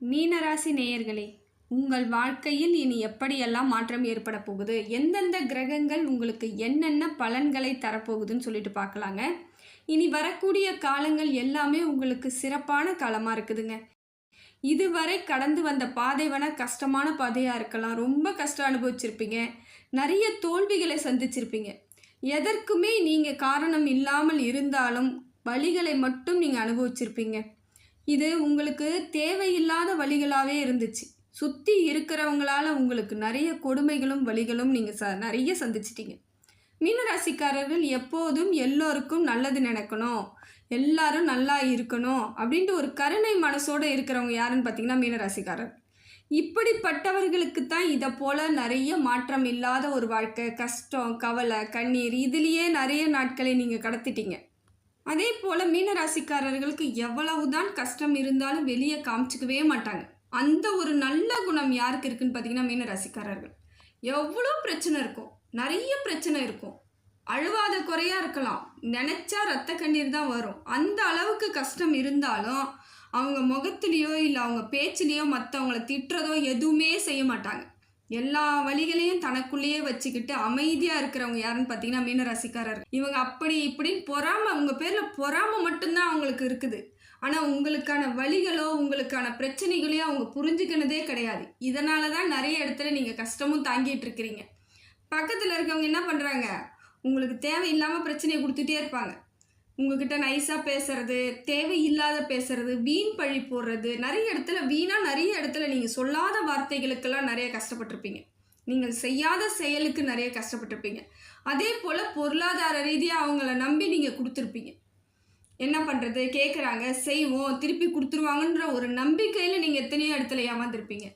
மீனராசி நேயர்களே உங்கள் வாழ்க்கையில் இனி எப்படியெல்லாம் மாற்றம் ஏற்பட போகுது? எந்தெந்த கிரகங்கள் உங்களுக்கு என்னென்ன பலன்களை தரப்போகுதுன்னு சொல்லிட்டு பார்க்கலாங்க. இனி வரக்கூடிய காலங்கள் எல்லாமே உங்களுக்கு சிறப்பான காலமாக இருக்குதுங்க. இதுவரை கடந்து வந்த பாதை வேணால் கஷ்டமான பாதையாக இருக்கலாம். ரொம்ப கஷ்டம் அனுபவிச்சிருப்பீங்க. நிறைய தோல்விகளை சந்திச்சிருப்பீங்க. எதற்குமே நீங்கள் காரணம் இல்லாமல் இருந்தாலும் வழிகளை மட்டும் நீங்கள் அனுபவிச்சிருப்பீங்க. இது உங்களுக்கு தேவையில்லாத வழிகளாகவே இருந்துச்சு. சுற்றி இருக்கிறவங்களால உங்களுக்கு நிறைய கொடுமைகளும் வழிகளும் நீங்கள் ச நிறைய சந்திச்சிட்டீங்க. மீனராசிக்காரர்கள் எப்போதும் எல்லோருக்கும் நல்லது நினைக்கணும். எல்லாரும் நல்லா இருக்கணும் அப்படின்ட்டு ஒரு கருணை மனசோடு இருக்கிறவங்க யாருன்னு பார்த்தீங்கன்னா மீனராசிக்காரர். இப்படிப்பட்டவர்களுக்கு தான் இதை போல் நிறைய மாற்றம் இல்லாத ஒரு வாழ்க்கை கஷ்டம் கவலை கண்ணீர் இதுலேயே நிறைய நாட்களை நீங்கள் கடத்திட்டீங்க. அதே போல் மீனராசிக்காரர்களுக்கு எவ்வளவுதான் கஷ்டம் இருந்தாலும் வெளியே காமிச்சிக்கவே மாட்டாங்க. அந்த ஒரு நல்ல குணம் யாருக்கு இருக்குன்னு பார்த்தீங்கன்னா மீனராசிக்காரர்கள். எவ்வளோ பிரச்சனை இருக்கும். நிறைய பிரச்சனை இருக்கும். அழுவாத குறையாக இருக்கலாம். நினச்சா ரத்த கண்ணீர் தான் வரும். அந்த அளவுக்கு கஷ்டம் இருந்தாலும் அவங்க முகத்துலேயோ இல்லை அவங்க பேச்சுலேயோ மற்றவங்கள திட்டுறதோ எதுவுமே செய்ய மாட்டாங்க. எல்லா வழிகளையும் தனக்குள்ளேயே வச்சுக்கிட்டு அமைதியாக இருக்கிறவங்க யாருன்னு பார்த்தீங்கன்னா மீனராசிக்காரர். இவங்க அப்படி இப்படின்னு பொறாமை அவங்க பேரில் பொறாம மட்டும்தான் அவங்களுக்கு இருக்குது. ஆனால் உங்களுக்கான வழிகளோ உங்களுக்கான பிரச்சனைகளையோ அவங்க புரிஞ்சுக்கினதே கிடையாது. இதனால தான் நிறைய இடத்துல நீங்கள் கஷ்டமும் தாங்கிட்டு இருக்கிறீங்க. பக்கத்தில் இருக்கவங்க என்ன பண்ணுறாங்க உங்களுக்கு தேவையில்லாமல் பிரச்சனையை கொடுத்துட்டே இருப்பாங்க. உங்ககிட்ட நைஸாக பேசுறது தேவையில்லாத பேசுறது வீண் பழி போடுறது நிறைய இடத்துல வீணாக நிறைய இடத்துல நீங்கள் சொல்லாத வார்த்தைகளுக்கெல்லாம் நிறைய கஷ்டப்பட்டிருப்பீங்க. நீங்கள் செய்யாத செயலுக்கு நிறைய கஷ்டப்பட்டிருப்பீங்க. அதே போல் பொருளாதார ரீதியாக அவங்கள நம்பி நீங்கள் கொடுத்துருப்பீங்க. என்ன பண்ணுறது கேட்குறாங்க செய்வோம் திருப்பி கொடுத்துருவாங்கன்ற ஒரு நம்பிக்கையில் நீங்கள் எத்தனையோ இடத்துல ஏமாந்துருப்பீங்க.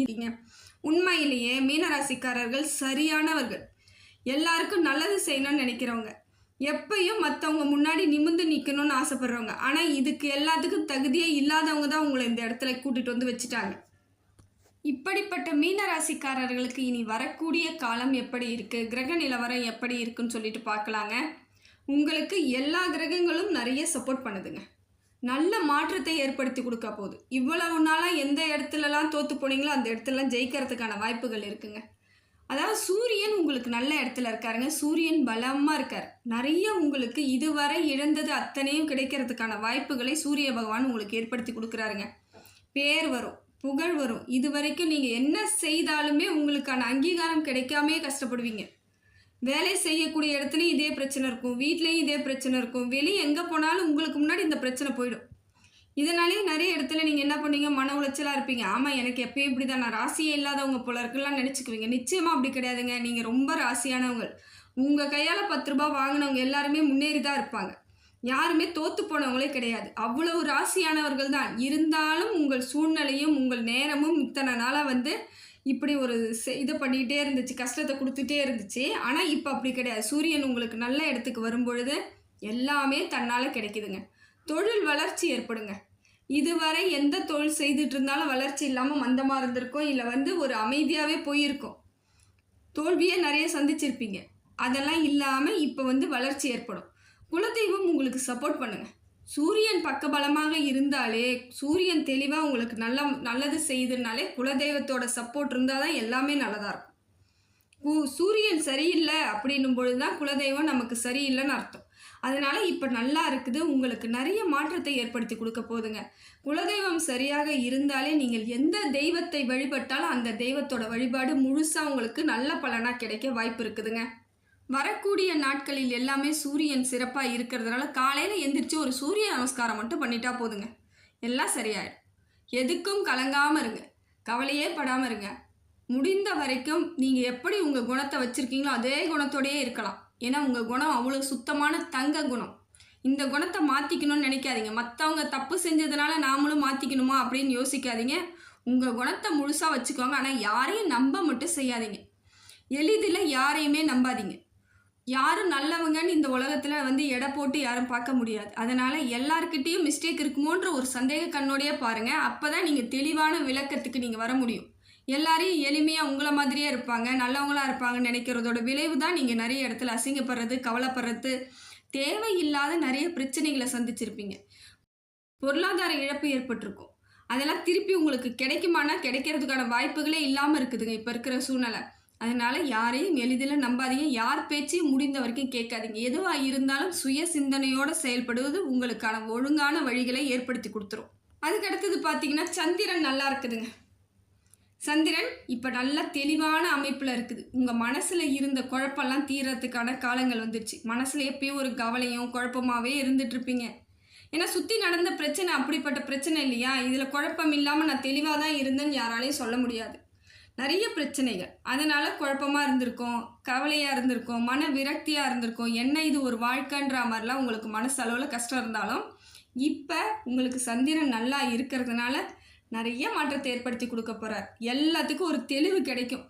இதுங்க உண்மையிலேயே மீனராசிக்காரர்கள் சரியானவர்கள். எல்லாருக்கும் நல்லது செய்யணும்னு நினைக்கிறவங்க. எப்பயும் மற்றவங்க முன்னாடி நிமிந்து நிற்கணும்னு ஆசைப்படுறவங்க. ஆனால் இதுக்கு எல்லாத்துக்கும் தகுதியே இல்லாதவங்க தான் உங்களை இந்த இடத்துல கூட்டிகிட்டு வந்து வச்சுட்டாங்க. இப்படிப்பட்ட மீனராசிக்காரர்களுக்கு இனி வரக்கூடிய காலம் எப்படி இருக்குது கிரக நிலவரம் எப்படி இருக்குன்னு சொல்லிட்டு பார்க்கலாங்க. உங்களுக்கு எல்லா கிரகங்களும் நிறைய சப்போர்ட் பண்ணுதுங்க. நல்ல மாற்றத்தை ஏற்படுத்தி கொடுக்க போகுது. இவ்வளவு நாளாக எந்த இடத்துலலாம் தோற்று போனீங்களோ அந்த இடத்துலலாம் ஜெயிக்கிறதுக்கான வாய்ப்புகள் இருக்குங்க. அதாவது சூரியன் உங்களுக்கு நல்ல இடத்துல இருக்காருங்க. சூரியன் பலமாக இருக்கார். நிறைய உங்களுக்கு இதுவரை இழந்தது அத்தனையும் கிடைக்கிறதுக்கான வாய்ப்புகளை சூரிய பகவான் உங்களுக்கு ஏற்படுத்தி கொடுக்குறாருங்க. பேர் வரும் புகழ் வரும். இது வரைக்கும் நீங்கள் என்ன செய்தாலுமே உங்களுக்கான அங்கீகாரம் கிடைக்காமே கஷ்டப்படுவீங்க. வேலை செய்யக்கூடிய இடத்துலையும் இதே பிரச்சனை இருக்கும். வீட்லேயும் இதே பிரச்சனை இருக்கும். வெளியே எங்கே போனாலும் உங்களுக்கு முன்னாடி இந்த பிரச்சனை போயிடும். இதனாலேயே நிறைய இடத்துல நீங்கள் என்ன பண்ணீங்க? மன உளைச்சலாக இருப்பீங்க. ஆமாம் எனக்கு எப்பயும் இப்படி தான் நான் ராசியே இல்லாதவங்க போல இருக்குலாம் நினச்சிக்குவீங்க. நிச்சயமாக அப்படி கிடையாதுங்க. நீங்கள் ரொம்ப ராசியானவங்க. உங்கள் கையால் பத்து ரூபா வாங்கினவங்க எல்லாருமே முன்னேறி தான் இருப்பாங்க. யாருமே தோத்து போனவங்களே கிடையாது. அவ்வளவு ராசியானவர்கள் தான். இருந்தாலும் உங்கள் சூழ்நிலையும் உங்கள் நேரமும் இத்தனை நாளாக வந்து இப்படி ஒரு செ- இது பண்ணிக்கிட்டே இருந்துச்சு. கஷ்டத்தை கொடுத்துட்டே இருந்துச்சு. ஆனால் இப்போ அப்படி கிடையாது. சூரியன் உங்களுக்கு நல்ல இடத்துக்கு வரும்பொழுது எல்லாமே தன்னால் கிடைக்குதுங்க. தொழில் வளர்ச்சி ஏற்படுங்க. இதுவரை எந்த தொழில் செய்துட்டு இருந்தாலும் வளர்ச்சி இல்லாமல் மந்தமாக இருந்திருக்கும் இல்லை வந்து ஒரு அமைதியாகவே போயிருக்கும் தோல்வியே நிறைய சந்திச்சிருப்பீங்க. அதெல்லாம் இல்லாமல் இப்போ வந்து வளர்ச்சி ஏற்படும். குலதெய்வம் உங்களுக்கு சப்போர்ட் பண்ணுங்கள் சூரியன் பக்கபலமாக இருந்தாலே சூரியன் தெளிவாக உங்களுக்கு நல்ல நல்லது செய்துனாலே குலதெய்வத்தோட சப்போர்ட் இருந்தால் தான் எல்லாமே நல்லதாக இருக்கும். சூரியன் சரியில்லை அப்படின்னும் பொழுது தான் குலதெய்வம் நமக்கு சரியில்லைன்னு அர்த்தம். அதனால் இப்போ நல்லா இருக்குது. உங்களுக்கு நிறைய மாற்றத்தை ஏற்படுத்தி கொடுக்க போகுதுங்க குலதெய்வம் சரியாக இருந்தாலே நீங்கள் எந்த தெய்வத்தை வழிபட்டாலும் அந்த தெய்வத்தோட வழிபாடு முழுசாக உங்களுக்கு நல்ல பலனாக கிடைக்க வாய்ப்பு இருக்குதுங்க. வரக்கூடிய நாட்களில் எல்லாமே சூரியன் சிறப்பாக இருக்கிறதுனால காலையில் எந்திரிச்சு ஒரு சூரிய நமஸ்காரம் மட்டும் பண்ணிட்டா போதுங்க. எல்லாம் சரியாயிடும். எதுக்கும் கலங்காமல் இருங்க. கவலையே படாமல் இருங்க. முடிந்த வரைக்கும் நீங்கள் எப்படி உங்கள் குணத்தை வச்சுருக்கீங்களோ அதே குணத்தோடயே இருக்கலாம். ஏன்னா உங்கள் குணம் அவ்வளோ சுத்தமான தங்க குணம். இந்த குணத்தை மாற்றிக்கணும்னு நினைக்காதீங்க. மற்றவங்க தப்பு செஞ்சதுனால நாமளும் மாற்றிக்கணுமா அப்படின்னு யோசிக்காதீங்க. உங்கள் குணத்தை முழுசாக வச்சுக்கோங்க. ஆனால் யாரையும் நம்ப மட்டும் செய்யாதீங்க. எளிதில் யாரையுமே நம்பாதீங்க. யாரும் நல்லவங்கன்னு இந்த உலகத்தில் வந்து எடை போட்டு யாரும் பார்க்க முடியாது. அதனால் எல்லாருக்கிட்டேயும் மிஸ்டேக் இருக்குமோன்ற ஒரு சந்தேக கண்ணோடையே பாருங்கள் அப்போ தான் நீங்கள் தெளிவான விளக்கத்துக்கு நீங்கள் வர முடியும். எல்லாரையும் எளிமையாக உங்களை மாதிரியே இருப்பாங்க நல்லவங்களா இருப்பாங்கன்னு நினைக்கிறதோட விளைவு தான் நீங்கள் நிறைய இடத்துல அசிங்கப்படுறது கவலைப்படுறது தேவையில்லாத நிறைய பிரச்சனைகளை சந்திச்சிருப்பீங்க. பொருளாதார இழப்பு ஏற்பட்டிருக்கும். அதெல்லாம் திருப்பி உங்களுக்கு கிடைக்குமானா கிடைக்கிறதுக்கான வாய்ப்புகளே இல்லாமல் இருக்குதுங்க இப்போ இருக்கிற சூழ்நிலை. அதனால யாரையும் எளிதில் நம்பாதீங்க. யார் பேச்சையும் முடிந்த வரைக்கும் கேட்காதீங்க. எதுவாக இருந்தாலும் சுய சிந்தனையோடு செயல்படுவது உங்களுக்கான ஒழுங்கான வழிகளை ஏற்படுத்தி கொடுத்துரும். அதுக்கு அடுத்தது பார்த்தீங்கன்னா சந்திரன் நல்லா இருக்குதுங்க. சந்திரன் இப்போ நல்ல தெளிவான அமைப்பில் இருக்குது. உங்கள் மனசில் இருந்த குழப்பம்லாம் தீர்றதுக்கான காலங்கள் வந்துருச்சு. மனசில் எப்பயும் ஒரு கவலையும் குழப்பமாகவே இருந்துகிட்ருப்பீங்க ஏன்னா சுற்றி நடந்த பிரச்சனை அப்படிப்பட்ட பிரச்சனை இல்லையா? இதில் குழப்பம் இல்லாமல் நான் தெளிவாக தான் இருந்தேன்னு யாராலையும் சொல்ல முடியாது. நிறைய பிரச்சனைகள். அதனால் குழப்பமாக இருந்திருக்கும் கவலையாக இருந்திருக்கும் மன விரக்தியாக இருந்திருக்கும். என்ன இது ஒரு வாழ்க்கைன்ற மாதிரிலாம் உங்களுக்கு மனசளவில் கஷ்டம் இருந்தாலும் இப்போ உங்களுக்கு சந்திரன் நல்லா இருக்கிறதுனால நிறைய மாற்றத்தை ஏற்படுத்தி கொடுக்க போகிறார் எல்லாத்துக்கும் ஒரு தெளிவு கிடைக்கும்.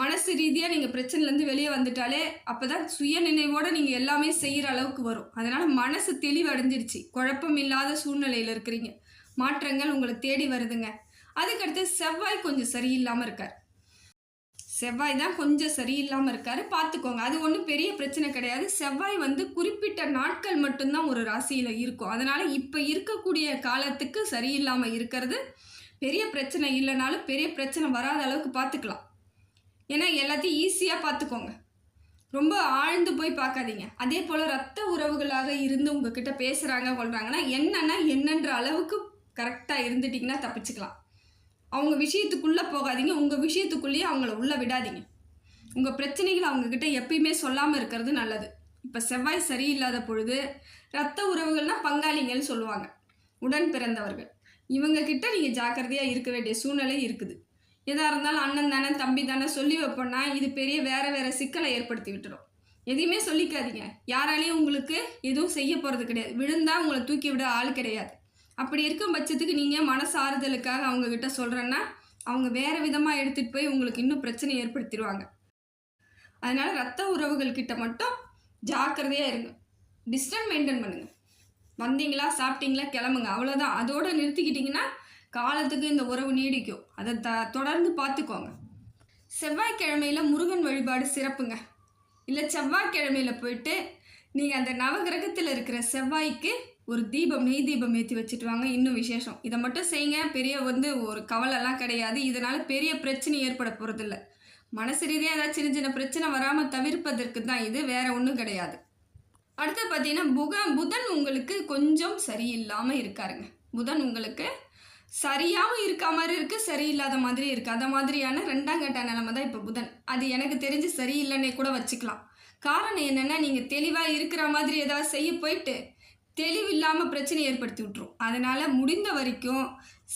மனசு ரீதியாக நீங்கள் பிரச்சனைலேருந்து வெளியே வந்துட்டாலே அப்போ தான் சுய நினைவோடு நீங்கள் எல்லாமே செய்கிற அளவுக்கு வரும். அதனால் மனசு தெளிவு அடைஞ்சிருச்சு. குழப்பம் இல்லாத சூழ்நிலையில் இருக்கிறீங்க. மாற்றங்கள் உங்களை தேடி வருதுங்க. அதுக்கடுத்து செவ்வாய் கொஞ்சம் சரியில்லாமல் இருக்கார். செவ்வாய் தான் கொஞ்சம் சரியில்லாமல் இருக்காரு. பார்த்துக்கோங்க. அது ஒன்றும் பெரிய பிரச்சனை கிடையாது. செவ்வாய் வந்து குறிப்பிட்ட நாட்கள் மட்டும்தான் ஒரு ராசியில் இருக்கும். அதனால் இப்போ இருக்கக்கூடிய காலத்துக்கு சரியில்லாமல் இருக்கிறது பெரிய பிரச்சனை இல்லைனாலும் பெரிய பிரச்சனை வராத அளவுக்கு பார்த்துக்கலாம். ஏன்னா எல்லாத்தையும் ஈஸியாக பார்த்துக்கோங்க. ரொம்ப ஆழ்ந்து போய் பார்க்காதீங்க. அதே போல் ரத்த உறவுகளாக இருந்து உங்ககிட்ட பேசுகிறாங்க கொள்கிறாங்கன்னா என்னன்னா என்னன்ற அளவுக்கு கரெக்டாக இருந்துட்டிங்கன்னா தப்பிச்சுக்கலாம். அவங்க விஷயத்துக்குள்ளே போகாதீங்க. உங்கள் விஷயத்துக்குள்ளேயே அவங்கள உள்ளே விடாதீங்க. உங்கள் பிரச்சனைகள் அவங்கக்கிட்ட எப்பயுமே சொல்லாமல் இருக்கிறது நல்லது. இப்போ செவ்வாய் சரியில்லாத பொழுது ரத்த உறவுகள்னால் பங்காளிங்கள்னு சொல்லுவாங்க. உடன் பிறந்தவர்கள். இவங்கக்கிட்ட நீங்கள் ஜாக்கிரதையாக இருக்க வேண்டிய சூழ்நிலை இருக்குது. எதாக இருந்தாலும் அண்ணன் தானே தம்பி தானே சொல்லி வைப்போம்னா இது பெரிய வேறு வேறு சிக்கலை ஏற்படுத்தி விட்டுரும். எதையுமே சொல்லிக்காதீங்க. யாராலையும் உங்களுக்கு எதுவும் செய்ய போகிறது கிடையாது. விழுந்தால் உங்களை தூக்கி விட ஆள் கிடையாது. அப்படி இருக்கும் பட்சத்துக்கு நீங்கள் மனசு ஆறுதலுக்காக அவங்கக்கிட்ட சொல்கிறேன்னா அவங்க வேறு விதமாக எடுத்துகிட்டு போய் உங்களுக்கு இன்னும் பிரச்சனை ஏற்படுத்திடுவாங்க. அதனால் ரத்த உறவுகள் கிட்ட மட்டும் ஜாக்கிரதையாக இருங்க. டிஸ்டன்ஸ் மெயின்டைன் பண்ணுங்கள் வந்தீங்களா சாப்பிட்டீங்களா கிளம்புங்க. அவ்வளோதான் அதோடு நிறுத்திக்கிட்டிங்கன்னா காலத்துக்கு இந்த உறவு நீடிக்கும். அதை த தொடர்ந்து பார்த்துக்கோங்க. செவ்வாய்க்கிழமையில் முருகன் வழிபாடு சிறப்புங்க. இல்லை செவ்வாய்க்கிழமையில் போயிட்டு நீங்கள் அந்த நவகிரகத்தில் இருக்கிற செவ்வாய்க்கு ஒரு தீபம் நெய் தீபம் ஏற்றி வச்சுட்டு வாங்க இன்னும் விசேஷம். இதை மட்டும் செய்யுங்க. பெரிய வந்து ஒரு கவலைலாம் கிடையாது. இதனால் பெரிய பிரச்சனை ஏற்பட போகிறதில்ல மனசு ரீதியாக ஏதாவது சின்ன சின்ன பிரச்சனை வராமல் தவிர்ப்பதற்கு தான் இது. வேற ஒன்றும் கிடையாது. அடுத்து பார்த்தீங்கன்னா புக புதன் உங்களுக்கு கொஞ்சம் சரியில்லாமல் இருக்காருங்க. புதன் உங்களுக்கு சரியாகவும் இருக்க மாதிரி இருக்குது சரியில்லாத மாதிரி இருக்குது அந்த மாதிரியான ரெண்டாம் கட்ட நிலமை தான் இப்போ புதன். அது எனக்கு தெரிஞ்சு சரியில்லைன்னே கூட வச்சுக்கலாம். காரணம் என்னென்னா நீங்கள் தெளிவாக இருக்கிற மாதிரி ஏதாவது செய்ய போயிட்டு தெளிவில்லாமல் பிரச்சனை ஏற்படுத்தி விட்ரும் அதனால் முடிந்த வரைக்கும்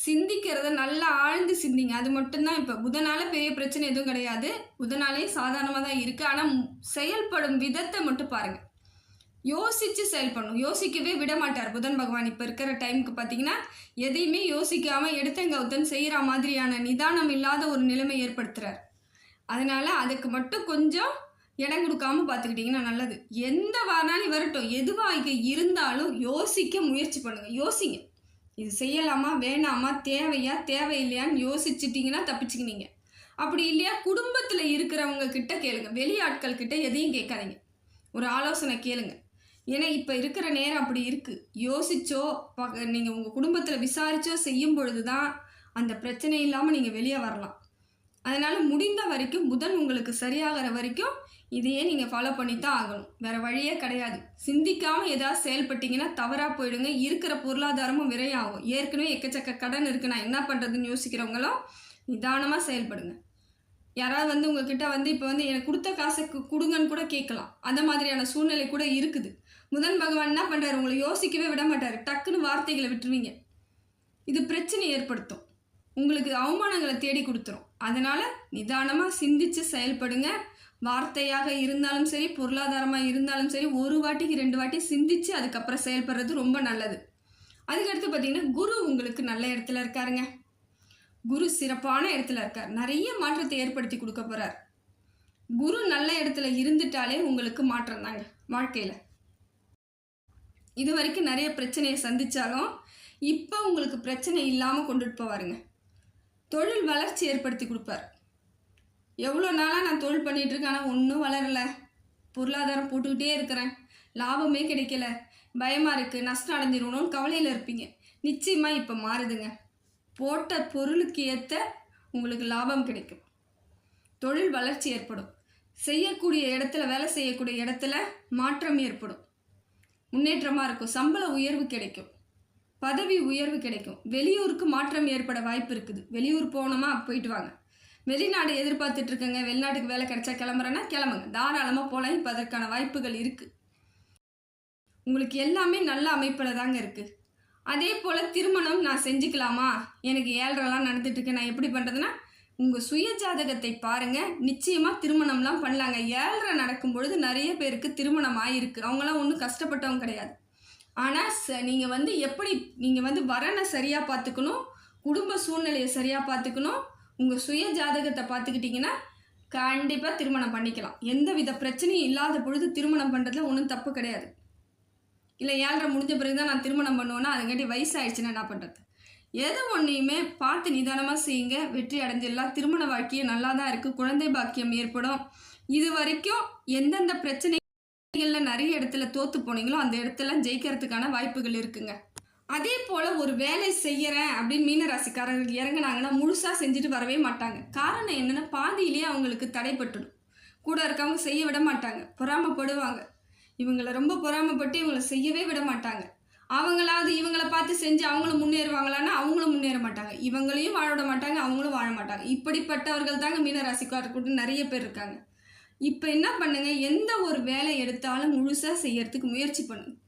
சிந்திக்கிறத நல்லா ஆழ்ந்து சிந்திங்க. அது மட்டும்தான் இப்போ. புதனால் பெரிய பிரச்சனை எதுவும் கிடையாது. புதனாலே சாதாரணமாக தான் இருக்குது ஆனால் செயல்படும் விதத்தை மட்டும் பாருங்கள் யோசித்து செயல்படணும். யோசிக்கவே விட மாட்டார் புதன் பகவான். இப்போ இருக்கிற டைமுக்கு பார்த்தீங்கன்னா எதையுமே யோசிக்காமல் எடுத்தங்கவுத்தன் செய்கிற மாதிரியான நிதானம் இல்லாத ஒரு நிலைமை ஏற்படுத்துகிறார் அதனால் அதுக்கு மட்டும் கொஞ்சம் இடம் கொடுக்காம பார்த்துக்கிட்டிங்கன்னா நல்லது. எந்த வானாலும் வரட்டும். எதுவாக இருந்தாலும் யோசிக்க முயற்சி பண்ணுங்கள் யோசிங்க. இது செய்யலாமா? வேணாமா? தேவையா? தேவையில்லையான்னு யோசிச்சிட்டிங்கன்னா தப்பிச்சுக்கினீங்க. அப்படி இல்லையா? குடும்பத்தில் இருக்கிறவங்க கிட்ட கேளுங்க. வெளியாட்கள் கிட்ட எதையும் கேட்காதீங்க. ஒரு ஆலோசனை கேளுங்க. ஏன்னா இப்போ இருக்கிற நேரம் அப்படி இருக்குது யோசிச்சோ நீங்கள் உங்கள் குடும்பத்தில் விசாரிச்சோ செய்யும் பொழுது தான் அந்த பிரச்சனை இல்லாமல் நீங்கள் வெளியே வரலாம். அதனால் முடிந்த வரைக்கும் புதன் உங்களுக்கு சரியாகிற வரைக்கும் இதையே நீங்கள் ஃபாலோ பண்ணி தான் ஆகணும். வேறு வழியே கிடையாது. சிந்திக்காமல் ஏதாவது செயல்பட்டீங்கன்னா தவறாக போயிடுங்க. இருக்கிற பொருளாதாரமும் விரையாகும். ஏற்கனவே எக்கச்சக்க கடன் இருக்குது நான் என்ன பண்ணுறதுன்னு யோசிக்கிறவங்களும் நிதானமாக செயல்படுங்க. யாராவது வந்து உங்ககிட்ட வந்து இப்போ வந்து எனக்கு கொடுத்த காசுக்கு கொடுங்கன்னு கூட கேட்கலாம். அந்த மாதிரியான சூழ்நிலை கூட இருக்குது. முதன் பகவான் என்ன பண்ணுறாரு உங்களை யோசிக்கவே விட மாட்டார். டக்குன்னு வார்த்தைகளை விட்டுருவீங்க. இது பிரச்சனை ஏற்படுத்தும். உங்களுக்கு அவமானங்களை தேடி கொடுத்துரும். அதனால் நிதானமாக சிந்தித்து செயல்படுங்க. வார்த்தையாக இருந்தாலும் சரி பொருளாதாரமாக இருந்தாலும் சரி ஒரு வாட்டிக்கு ரெண்டு வாட்டி சிந்தித்து அதுக்கப்புறம் செயல்படுறது ரொம்ப நல்லது. அதுக்கடுத்து பார்த்திங்கன்னா குரு உங்களுக்கு நல்ல இடத்துல இருக்காருங்க. குரு சிறப்பான இடத்துல இருக்கார். நிறைய மாற்றத்தை ஏற்படுத்தி கொடுக்க போகிறார் குரு நல்ல இடத்துல இருந்துட்டாலே உங்களுக்கு மாற்றம் தாங்க வாழ்க்கையில். இது வரைக்கும் நிறைய பிரச்சனையை சந்தித்தாலும் இப்போ உங்களுக்கு பிரச்சனை இல்லாமல் கொண்டுட்டு போவாருங்க. தொழில் வளர்ச்சி ஏற்படுத்தி கொடுப்பார். எவ்வளோ நாளாக நான் தொழில் பண்ணிகிட்ருக்கேன் ஆனால் ஒன்றும் வளரலை. பொருளாதாரம் போட்டுக்கிட்டே இருக்கிறேன். லாபமே கிடைக்கல. பயமாக இருக்குது நஷ்டம் அடைஞ்சிடணும்னு கவலையில் இருப்பீங்க. நிச்சயமாக இப்போ மாறுதுங்க. போட்ட பொருளுக்கு ஏற்ற உங்களுக்கு லாபம் கிடைக்கும். தொழில் வளர்ச்சி ஏற்படும். செய்யக்கூடிய இடத்துல வேலை செய்யக்கூடிய இடத்துல மாற்றம் ஏற்படும். முன்னேற்றமாக இருக்கும். சம்பள உயர்வு கிடைக்கும். பதவி உயர்வு கிடைக்கும். வெளியூருக்கு மாற்றம் ஏற்பட வாய்ப்பு இருக்குது. வெளியூர் போனோமா போயிட்டு வாங்க. வெளிநாடு எதிர்பார்த்துட்டு இருக்கங்க வெளிநாட்டுக்கு வேலை கிடைச்சா கிளம்புறேன்னா கிளம்புங்க. தாராளமாக போகலாம் இப்போ அதற்கான வாய்ப்புகள் இருக்குது உங்களுக்கு எல்லாமே நல்ல அமைப்பில் தாங்க இருக்குது அதே போல் திருமணம் நான் செஞ்சுக்கலாமா? எனக்கு ஏழ்ரெல்லாம் நடந்துட்டு நான் எப்படி பண்ணுறதுன்னா உங்கள் சுய ஜாதகத்தை பாருங்கள் நிச்சயமாக திருமணம்லாம் பண்ணலாங்க. ஏழ்ரை நடக்கும் பொழுது நிறைய பேருக்கு திருமணம் ஆகிருக்கு அவங்களாம் ஒன்றும் கஷ்டப்பட்டவங்க கிடையாது. ஆனால் ச நீங்கள் வந்து எப்படி நீங்கள் வந்து வரனை சரியாக பார்த்துக்கணும் குடும்ப சூழ்நிலையை சரியாக பார்த்துக்கணும் உங்கள் சுய ஜாதகத்தை பார்த்துக்கிட்டிங்கன்னா கண்டிப்பாக திருமணம் பண்ணிக்கலாம். எந்த வித பிரச்சனையும் இல்லாத பொழுது திருமணம் பண்ணுறதுல ஒன்றும் தப்பு கிடையாது. இல்லை ஏழரை முடிஞ்ச பிறகு தான் நான் திருமணம் பண்ணுவேன்னா அதுங்காட்டி வயசாயிடுச்சுன்னா என்ன பண்ணுறது எது ஒன்றையுமே பார்த்து நிதானமாக செய்யுங்க. வெற்றி அடைஞ்சிடலாம். திருமண வாழ்க்கையே நல்லா தான் இருக்குது குழந்தை பாக்கியம் ஏற்படும். இது வரைக்கும் எந்தெந்த பிரச்சனைகளில் நிறைய இடத்துல தோற்று போனீங்களோ அந்த இடத்துல ஜெயிக்கிறதுக்கான வாய்ப்புகள் இருக்குங்க. அதே போல் ஒரு வேலை செய்கிறேன் அப்படின்னு மீனராசிக்காரர்கள் இறங்கினாங்கன்னா முழுசாக செஞ்சுட்டு வரவே மாட்டாங்க. காரணம் என்னென்னா பாதியிலேயே அவங்களுக்கு தடைப்பட்டுடும் கூட இருக்கவங்க செய்ய விட மாட்டாங்க. பொறாமப்படுவாங்க. இவங்களை ரொம்ப பொறாமப்பட்டு இவங்களை செய்யவே விட மாட்டாங்க. அவங்களாவது இவங்கள பார்த்து செஞ்சு அவங்களும் முன்னேறுவாங்களான்னா அவங்களும் முன்னேற மாட்டாங்க. இவங்களையும் வாழ விட மாட்டாங்க அவங்களும் வாழ மாட்டாங்க. இப்படிப்பட்டவர்கள் தாங்க மீனராசிக்காரர்கிட்ட நிறைய பேர் இருக்காங்க. இப்போ என்ன பண்ணுங்க? எந்த ஒரு வேலை எடுத்தாலும் முழுசாக செய்யறதுக்கு முயற்சி பண்ணுங்கள்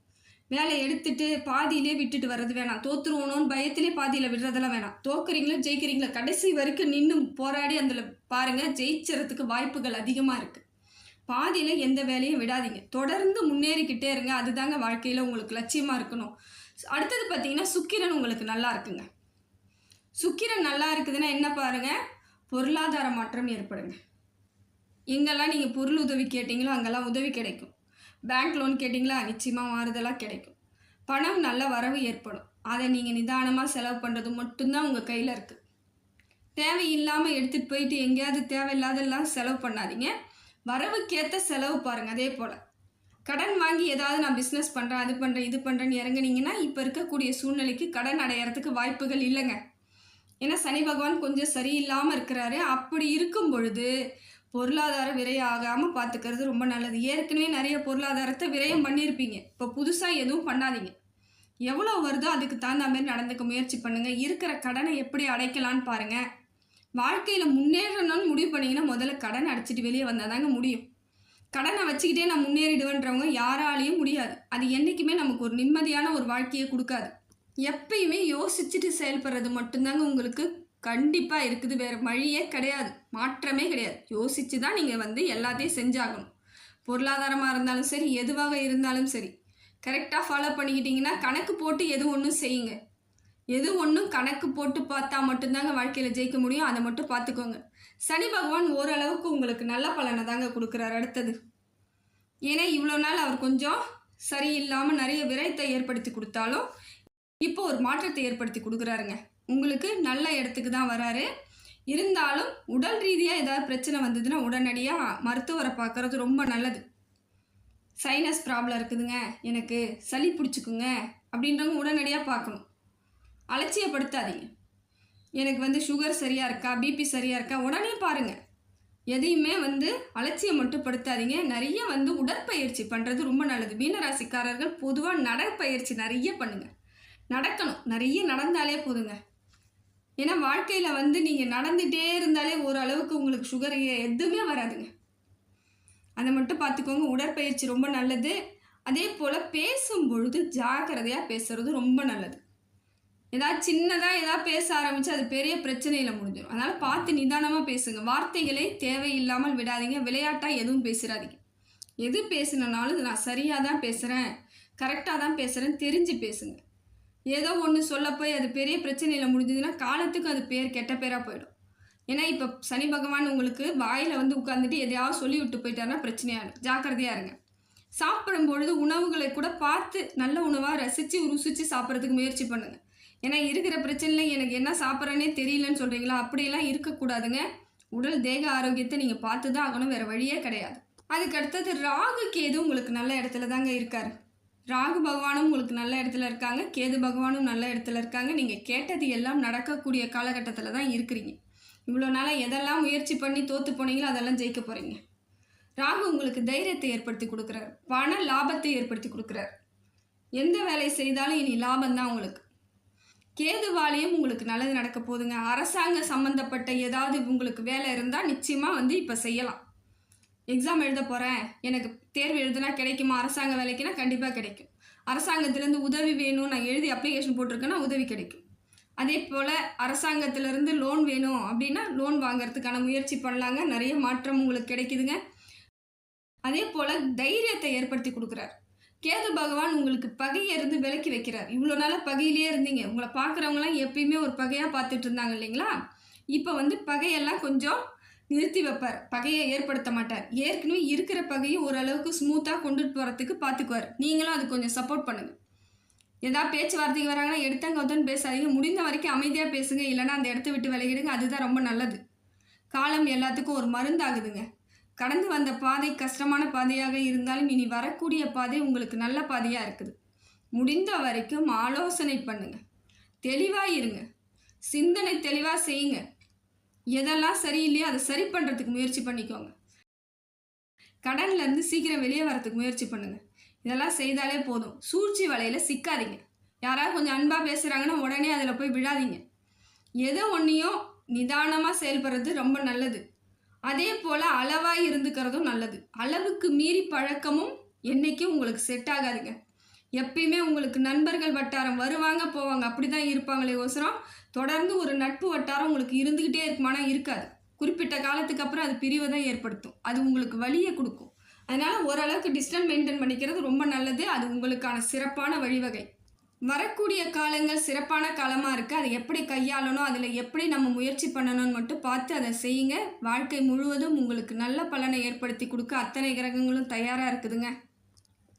வேலை எடுத்துட்டு பாதியிலே விட்டுட்டு வர்றது வேணாம். தோத்துருவோணும்னு பயத்திலே பாதியில் விடுறதெல்லாம் வேணாம். தோக்குறீங்களோ ஜெயிக்கிறீங்களோ? கடைசி வரைக்கும் நின்று போராடி அதில் பாருங்கள் ஜெயிச்சறதுக்கு வாய்ப்புகள் அதிகமாக இருக்குது பாதியில் எந்த வேலையும் விடாதீங்க. தொடர்ந்து முன்னேறிக்கிட்டே இருங்க. அதுதாங்க வாழ்க்கையில் உங்களுக்கு லட்சியமாக இருக்கணும். அடுத்தது பார்த்தீங்கன்னா சுக்கிரன் உங்களுக்கு நல்லா இருக்குங்க. சுக்கிரன் நல்லா இருக்குதுன்னா என்ன பாருங்கள் பொருளாதார மாற்றம் ஏற்படுங்க. எங்கெல்லாம் நீங்கள் பொருள் உதவி கேட்டிங்களோ அங்கெல்லாம் உதவி கிடைக்கும். பேங்க் லோன் கேட்டிங்களா? நிச்சயமாக மாறுதலாக கிடைக்கும். பணம் நல்ல வரவு ஏற்படும். அதை நீங்கள் நிதானமாக செலவு பண்ணுறது மட்டும்தான் உங்கள் கையில் இருக்குது தேவையில்லாமல் எடுத்துகிட்டு போயிட்டு எங்கேயாவது தேவையில்லாதெல்லாம் செலவு பண்ணாதீங்க. வரவுக்கேற்ற செலவு பாருங்கள் அதே போல். கடன் வாங்கி ஏதாவது நான் பிஸ்னஸ் பண்ணுறேன் அது பண்ணுறேன் இது பண்ணுறேன்னு இறங்குனீங்கன்னா இப்போ இருக்கக்கூடிய சூழ்நிலைக்கு கடன் அடையிறதுக்கு வாய்ப்புகள் இல்லைங்க. ஏன்னா சனி பகவான் கொஞ்சம் சரியில்லாமல் இருக்கிறாரு. அப்படி இருக்கும் பொழுது பொருளாதார விரயம் ஆகாமல் பார்த்துக்கிறது ரொம்ப நல்லது. ஏற்கனவே நிறைய பொருளாதாரத்தை விரயம் பண்ணியிருப்பீங்க இப்போ புதுசாக எதுவும் பண்ணாதீங்க. எவ்வளோ வருதோ அதுக்கு தகுந்த மாதிரி நடந்துக்க முயற்சி பண்ணுங்கள் இருக்கிற கடனை எப்படி அடைக்கலான்னு பாருங்கள் வாழ்க்கையில் முன்னேறணும்னு முடிவு பண்ணிங்கன்னா முதல்ல கடன் அடைச்சிட்டு வெளியே வந்தால் தாங்க முடியும். கடனை வச்சுக்கிட்டே நான் முன்னேறிடுவேன்றவங்க யாராலையும் முடியாது. அது என்றைக்குமே நமக்கு ஒரு நிம்மதியான ஒரு வாழ்க்கையை கொடுக்காது. எப்பயுமே யோசிச்சுட்டு செயல்படுறது மட்டும்தாங்க உங்களுக்கு கண்டிப்பாக இருக்குது. வேறு வழியே கிடையாது. மாற்றமே கிடையாது. யோசித்து தான் நீங்கள் வந்து எல்லாத்தையும் செஞ்சாகணும். பொருளாதாரமாக இருந்தாலும் சரி எதுவாக இருந்தாலும் சரி கரெக்டாக ஃபாலோ பண்ணிக்கிட்டிங்கன்னா கணக்கு போட்டு எது ஒன்றும் செய்யுங்க. எது ஒன்றும் கணக்கு போட்டு பார்த்தா மட்டும்தாங்க வாழ்க்கையில் ஜெயிக்க முடியும். அதை மட்டும் பார்த்துக்கோங்க. சனி பகவான் ஓரளவுக்கு உங்களுக்கு நல்ல பலனை தாங்க கொடுக்குறாரு அடுத்தது. ஏன்னா இவ்வளோ நாள் அவர் கொஞ்சம் சரியில்லாமல் நிறைய விரயத்தை ஏற்படுத்தி கொடுத்தாலும் இப்போ ஒரு மாற்றத்தை ஏற்படுத்தி கொடுக்குறாருங்க. உங்களுக்கு நல்ல இடத்துக்கு தான் வராரு. இருந்தாலும் உடல் ரீதியாக ஏதாவது பிரச்சனை வந்ததுன்னா உடனடியாக மருத்துவரை பார்க்குறது ரொம்ப நல்லது. சைனஸ் ப்ராப்ளம் இருக்குதுங்க. எனக்கு சளி பிடிச்சிக்குங்க அப்படின்றவங்க உடனடியாக பார்க்கணும். அலட்சியப்படுத்தாதீங்க. எனக்கு வந்து சுகர் சரியாக இருக்கா பிபி சரியாக இருக்கா உடனே பாருங்கள் எதையுமே வந்து அலட்சியம் மட்டும் படுத்தாதீங்க நிறைய வந்து உடற்பயிற்சி பண்ணுறது ரொம்ப நல்லது. மீனராசிக்காரர்கள் பொதுவாக நடைப்பயிற்சி நிறைய பண்ணுங்கள் நடக்கணும். நிறைய நடந்தாலே போதுங்க. ஏன்னா வாழ்க்கையில் வந்து நீங்கள் நடந்துகிட்டே இருந்தாலே ஓரளவுக்கு உங்களுக்கு சுகர் எதுவுமே வராதுங்க. அதை மட்டும் பார்த்துக்கோங்க. உடற்பயிற்சி ரொம்ப நல்லது. அதே போல் பேசும் பொழுது ஜாக்கிரதையாக பேசுகிறது ரொம்ப நல்லது. ஏதாவது சின்னதாக ஏதாவது பேச ஆரம்பித்து அது பெரிய பிரச்சனையில் முடிஞ்சிடும். அதனால் பார்த்து நிதானமாக பேசுங்க. வார்த்தைகளை தேவையில்லாமல் விடாதீங்க. விளையாட்டாக எதுவும் பேசுகிறாதீங்க எது பேசினாலும் நான் சரியாக தான் பேசுகிறேன் கரெக்டாக தான் பேசுகிறேன் தெரிஞ்சு பேசுங்கள் ஏதோ ஒன்று சொல்ல போய் அது பெரிய பிரச்சனையில் முடிஞ்சதுன்னா காலத்துக்கு அது பேர் கெட்ட பேராக போயிடும். ஏன்னா இப்போ சனி பகவான் உங்களுக்கு வாயில் வந்து உட்காந்துட்டு எதையாவது சொல்லி விட்டு போயிட்டாருன்னா பிரச்சனையாக ஜாக்கிரதையாக இருங்க. சாப்பிடும் பொழுது உணவுகளை கூட பார்த்து நல்ல உணவாக ரசித்து ருசித்து சாப்பிட்றதுக்கு முயற்சி பண்ணுங்கள் ஏன்னா இருக்கிற பிரச்சனையில் எனக்கு என்ன சாப்பிட்றேனே தெரியலன்னு சொல்கிறீங்களா அப்படியெல்லாம் இருக்கக்கூடாதுங்க. உடல் தேக ஆரோக்கியத்தை நீங்கள் பார்த்து தான் ஆகணும். வேறு வழியே கிடையாது. அதுக்கு அடுத்தது ராகு கேது உங்களுக்கு நல்ல இடத்துல தாங்க இருக்கார். ராகு பகவானும் உங்களுக்கு நல்ல இடத்துல இருக்காங்க. கேது பகவானும் நல்ல இடத்துல இருக்காங்க. நீங்கள் கேட்டது எல்லாம் நடக்கக்கூடிய காலகட்டத்தில் தான் இருக்கிறீங்க. இவ்வளோ நாளாக எதெல்லாம் முயற்சி பண்ணி தோற்று போனீங்களோ அதெல்லாம் ஜெயிக்க போகிறீங்க ராகு உங்களுக்கு தைரியத்தை ஏற்படுத்தி கொடுக்குறாரு. பண லாபத்தை ஏற்படுத்தி கொடுக்குறாரு. எந்த வேலையை செய்தாலும் இனி லாபம் தான் உங்களுக்கு. கேதுவாலையும் உங்களுக்கு நல்லது நடக்க போகுதுங்க. அரசாங்க சம்மந்தப்பட்ட ஏதாவது உங்களுக்கு வேலை இருந்தால் நிச்சயமாக வந்து இப்போ செய்யலாம். எக்ஸாம் எழுத போகிறேன் எனக்கு தேர்வு எழுதுனா கிடைக்குமா? அரசாங்க வேலைக்குன்னா கண்டிப்பாக கிடைக்கும். அரசாங்கத்திலேருந்து உதவி வேணும். நான் எழுதி அப்ளிகேஷன் போட்டிருக்கேன்னா உதவி கிடைக்கும். அதே போல் அரசாங்கத்திலேருந்து லோன் வேணும் அப்படின்னா லோன் வாங்குறதுக்கான முயற்சி பண்ணலாங்க. நிறைய மாற்றம் உங்களுக்கு கிடைக்குதுங்க. அதே போல் தைரியத்தை ஏற்படுத்தி கொடுக்குறார். கேது பகவான் உங்களுக்கு பகையை இருந்து விலக்கி வைக்கிறார். இவ்வளோ நாளாக பகையிலே இருந்தீங்க. உங்களை பார்க்குறவங்களாம் எப்பயுமே ஒரு பகையாக பார்த்துட்டு இருந்தாங்க இல்லைங்களா? இப்போ வந்து பகையெல்லாம் கொஞ்சம் நிறுத்தி வைப்பார். பகையை ஏற்படுத்த மாட்டார். ஏற்கனவே இருக்கிற பகையை ஓரளவுக்கு ஸ்மூத்தாக கொண்டுட்டு போகிறதுக்கு பார்த்துக்குவார் நீங்களும் அது கொஞ்சம் சப்போர்ட் பண்ணுங்கள் ஏதாவது பேச்சுவார்த்தைக்கு வராங்கன்னா எடுத்தாங்க உதன்னு பேசாதீங்க. முடிந்த வரைக்கும் அமைதியாக பேசுங்க. இல்லைனா அந்த இடத்த விட்டு விலகிடுங்க அதுதான் ரொம்ப நல்லது. காலம் எல்லாத்துக்கும் ஒரு மருந்தாகுதுங்க. கடந்து வந்த பாதை கஷ்டமான பாதையாக இருந்தாலும் இனி வரக்கூடிய பாதை உங்களுக்கு நல்ல பாதையாக இருக்குது. முடிந்த வரைக்கும் ஆலோசனை பண்ணுங்க. தெளிவாக இருங்க. சிந்தனை தெளிவாக செய்யுங்க. எதெல்லாம் சரியில்லையோ அதை சரி பண்ணுறதுக்கு முயற்சி பண்ணிக்கோங்க. கடன்லேருந்து சீக்கிரம் வெளியே வரத்துக்கு முயற்சி பண்ணுங்கள் இதெல்லாம் செய்தாலே போதும். சூழ்ச்சி வலையில் சிக்காதீங்க. யாராவது கொஞ்சம் அன்பாக பேசுகிறாங்கன்னா உடனே அதில் போய் விழாதீங்க. எதோ ஒன்றையும் நிதானமாக செயல்படுறது ரொம்ப நல்லது. அதே போல் அளவாக இருந்துக்கிறதும் நல்லது. அளவுக்கு மீறி பழக்கமும் என்றைக்கும் உங்களுக்கு செட் ஆகாதுங்க. எப்பயுமே உங்களுக்கு நண்பர்கள் வட்டாரம் வருவாங்க போவாங்க. அப்படி தான் இருப்பாங்களே ஒசரம். தொடர்ந்து ஒரு நட்பு வட்டாரம் உங்களுக்கு இருந்துக்கிட்டே இருக்குமானா இருக்காது. குறிப்பிட்ட காலத்துக்கு அப்புறம் அது பிரிவை தான் ஏற்படுத்தும். அது உங்களுக்கு வழியை கொடுக்கும். அதனால் ஓரளவுக்கு டிஸ்டன்ஸ் மெயின்டைன் பண்ணிக்கிறது ரொம்ப நல்லது. அது உங்களுக்கான சிறப்பான வழிவகை. வரக்கூடிய காலங்கள் சிறப்பான காலமாக இருக்குது அதை எப்படி கையாளணும்? அதில் எப்படி நம்ம முயற்சி பண்ணணும்னு மட்டும் பார்த்து அதை செய்யுங்க. வாழ்க்கை முழுவதும் உங்களுக்கு நல்ல பலனை ஏற்படுத்தி கொடுக்க அத்தனை கிரகங்களும் தயாராக இருக்குதுங்க.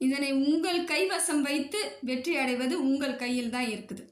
இதனை உங்கள் கைவசம் வைத்து வெற்றி அடைவது உங்கள் கையில் தான் இருக்குது.